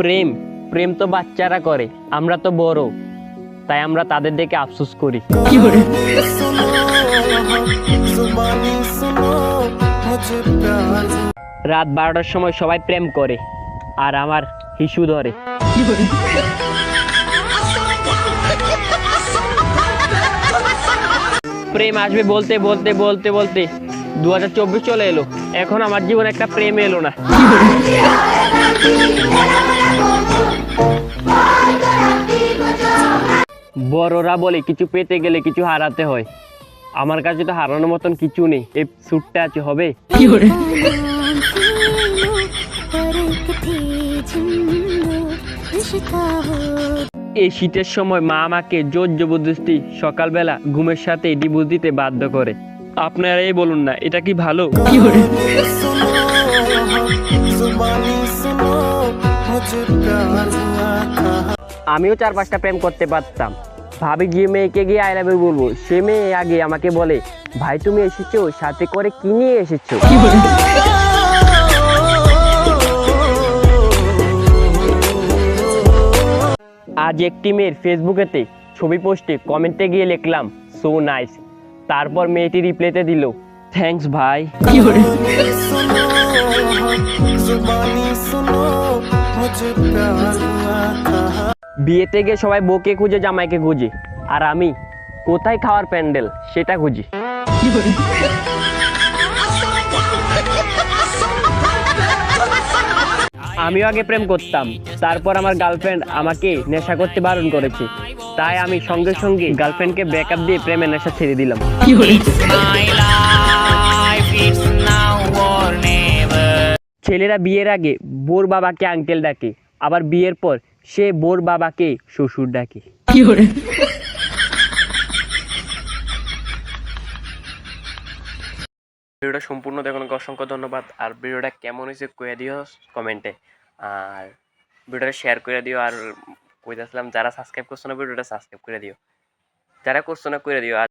প্রেম প্রেম তো বাচ্চারা করে আমরা তো বড়। তাই আমরা তাদের দেখে আফসোস করি। রাত বারোটার সময় সবাই প্রেম করে আর আমার হিসু ধরে। প্রেম আসবে বলতে বলতে বলতে বলতে। দু হাজার চব্বিশ চলে এলো। এখন আমার জীবনে একটা প্রেম এলো না। বড়রা বলে কিছু পেতে গেলে কিছু হারাতে হয়। আমার কাছে তো হারানোর মতন কিছু নেই। এই স্যুটটা আছে হবে? এই শীতের সময় মা আমাকে জোর জবরদস্তি সকালবেলা ঘুমের সাথে ডিভোর্স দিতে বাধ্য করে। আপনারাই বলুন না এটা কি ভালো? আমিও চার পাঁচটা প্রেম করতে পারতাম। ভাবি যে মেয়েকে গিয়ে আই লাভ বলব সে মেয়ে আগে আমাকে বলে ভাই তুমি এসেছ সাথে করে কি নিয়ে এসেছ? আজ একটি মেয়ের ফেসবুকেতে ছবি পোস্টে কমেন্টে গিয়ে লিখলাম সো নাইস তারপর মেয়েটি রিপ্লেতে দিল। থ্যাংকস ভাই। বিয়েতে গিয়ে সবাই বউকে খুঁজে, জামাইকে খুঁজে। আর আমি, কোথায় খাওয়ার প্যান্ডেল, সেটা খুঁজি। আমিও আগে প্রেম করতাম। তারপর আমার গার্লফ্রেন্ড আমাকে নেশা করতে বারণ করেছে। তাই আমি সঙ্গে সঙ্গে গার্লফ্রেন্ডকে ব্যাকআপ দিয়ে প্রেমের নেশা ছেড়ে দিলাম. ছেলেরা বিয়ের আগে বোর বাবাকে আঙ্কেল ডাকে। আবার বিয়ের পর সে বোর বাবাকে শ্বশুর ডাকে। ভিডিওটা সম্পূর্ণ দেখুন অসংখ্য ধন্যবাদ। আর ভিডিওটা কেমন হয়েছে কয়ে দিও কমেন্টে। আর ভিডিওটা শেয়ার করে দিও, আর কইতেছিলাম যারা সাবস্ক্রাইব করছ না, ভিডিওটা সাবস্ক্রাইব করে দিও। যারা করছ না করে দিও। আর